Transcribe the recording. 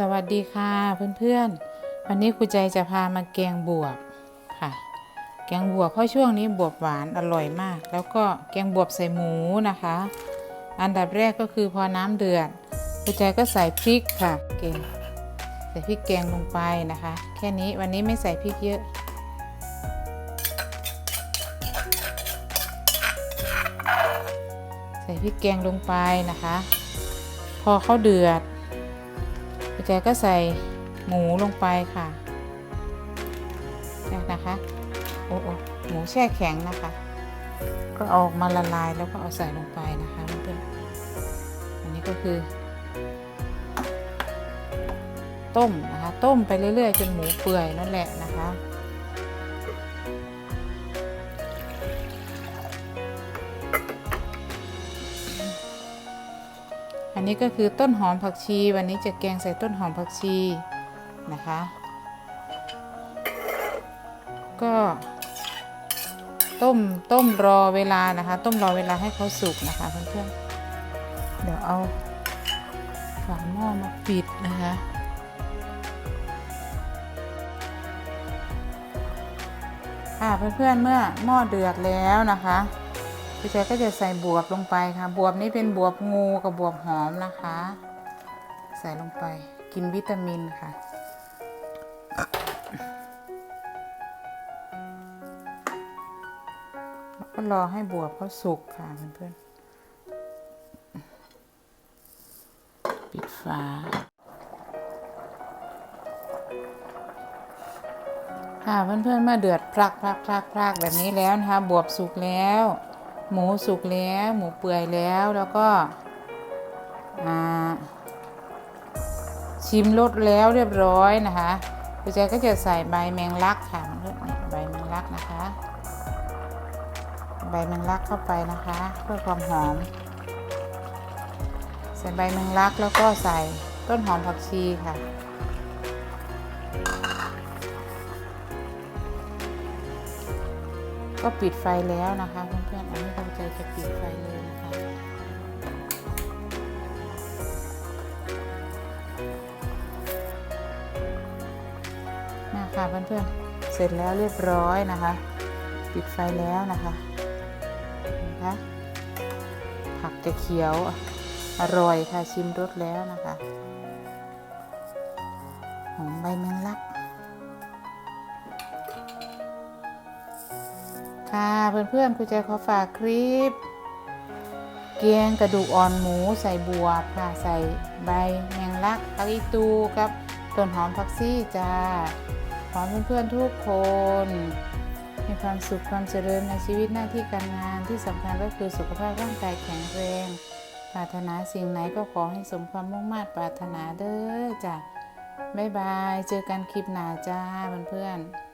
สวัสดีค่ะเพื่อนๆ วันนี้ครูใจจะพามาแกงบวบค่ะ แกงบวบเพราะช่วงนี้บวบหวานอร่อยมาก แล้วก็แกงบวบใส่หมูนะคะ อันดับแรกก็คือพอน้ำเดือดครูใจก็ใส่พริกค่ะเกงใส่พริกแกงลงไปนะคะ แค่นี้วันนี้ไม่ใส่พริกเยอะใส่พริกแกงลงไปนะคะ พอเขาเดือด กระจก็ใส่หมูลงไปค่ะนี่นะคะโอ้โอหมูแช่แข็งนะคะ ก็ออกมาละลายแล้วก็เอาใส่ลงไปนะคะเพื่อนอันนี้ก็คือ ต้มนะคะ ต้มไปเรื่อยๆจนหมูเปื่อยนั่นแหละนะคะ นนี้ก็คือต้นหอมผักชี วันนี้จะแกงใส่ต้นหอมผักชีนะคะ ก็ ต้มต้มรอเวลานะคะ ต้มรอเวลาให้เขาสุกนะคะเพื่อนๆเดี๋ยวเอาฝาหม้อมาปิดนะคะค่ะเพื่อนๆเมื่อหม้อเดือดแล้วนะคะ พี่แจ๊ก็จะใส่บวบลงไปค่ะ บวบนี้เป็นบวบงูกับบวบหอมนะคะ ใส่ลงไปกินวิตามินค่ะ แล้วก็รอให้บวบเขาสุกค่ะเพื่อนๆปิดฝาค่ะเพื่อนๆเมื่อเดือดพลักพลักพลักพลักแบบนี้แล้วนะคะ บวบสุกแล้ว หมูสุกแล้ว หมูเปื่อยแล้วแล้วก็ชิมรสแล้วเรียบร้อยนะคะคุณแจก็จะใส่ใบแมงลักค่ะเพื่อนๆใบแมงลักนะคะ ใบแมงลักเข้าไปนะคะ เพื่อความหอม ใส่ใบแมงลักแล้วก็ใส่ต้นหอมผักชีค่ะ ก็ปิดไฟแล้วนะคะเพื่อนๆอันนี้เราใจจะปิดไฟเลยนะคะมาค่ะเพื่อนๆเสร็จแล้วเรียบร้อยนะคะ ปิดไฟแล้วนะคะนะคะผักจะเขียวอร่อยค่ะชิมรสแล้วนะคะหอมใบแมงลัก ค่ะเพื่อนๆครูใจขอฝากคลิป เกียงกระดูกอ่อนหมูใส่บวบค่ะใส่ใบแมงลักตะลิตูกับต้นหอมผักซี่จ้าขอเพื่อนๆทุกคน มีความสุขความเจริญในชีวิตหน้าที่การงานที่สำคัญก็คือสุขภาพร่างกายแข็งแรง ปรารถนาสิ่งไหนก็ขอให้สมความมุ่งมา่ปรารถนาเด้อจ้ะบ๊ายบาย เจอกันคลิปหน้าจ้าเพื่อนๆ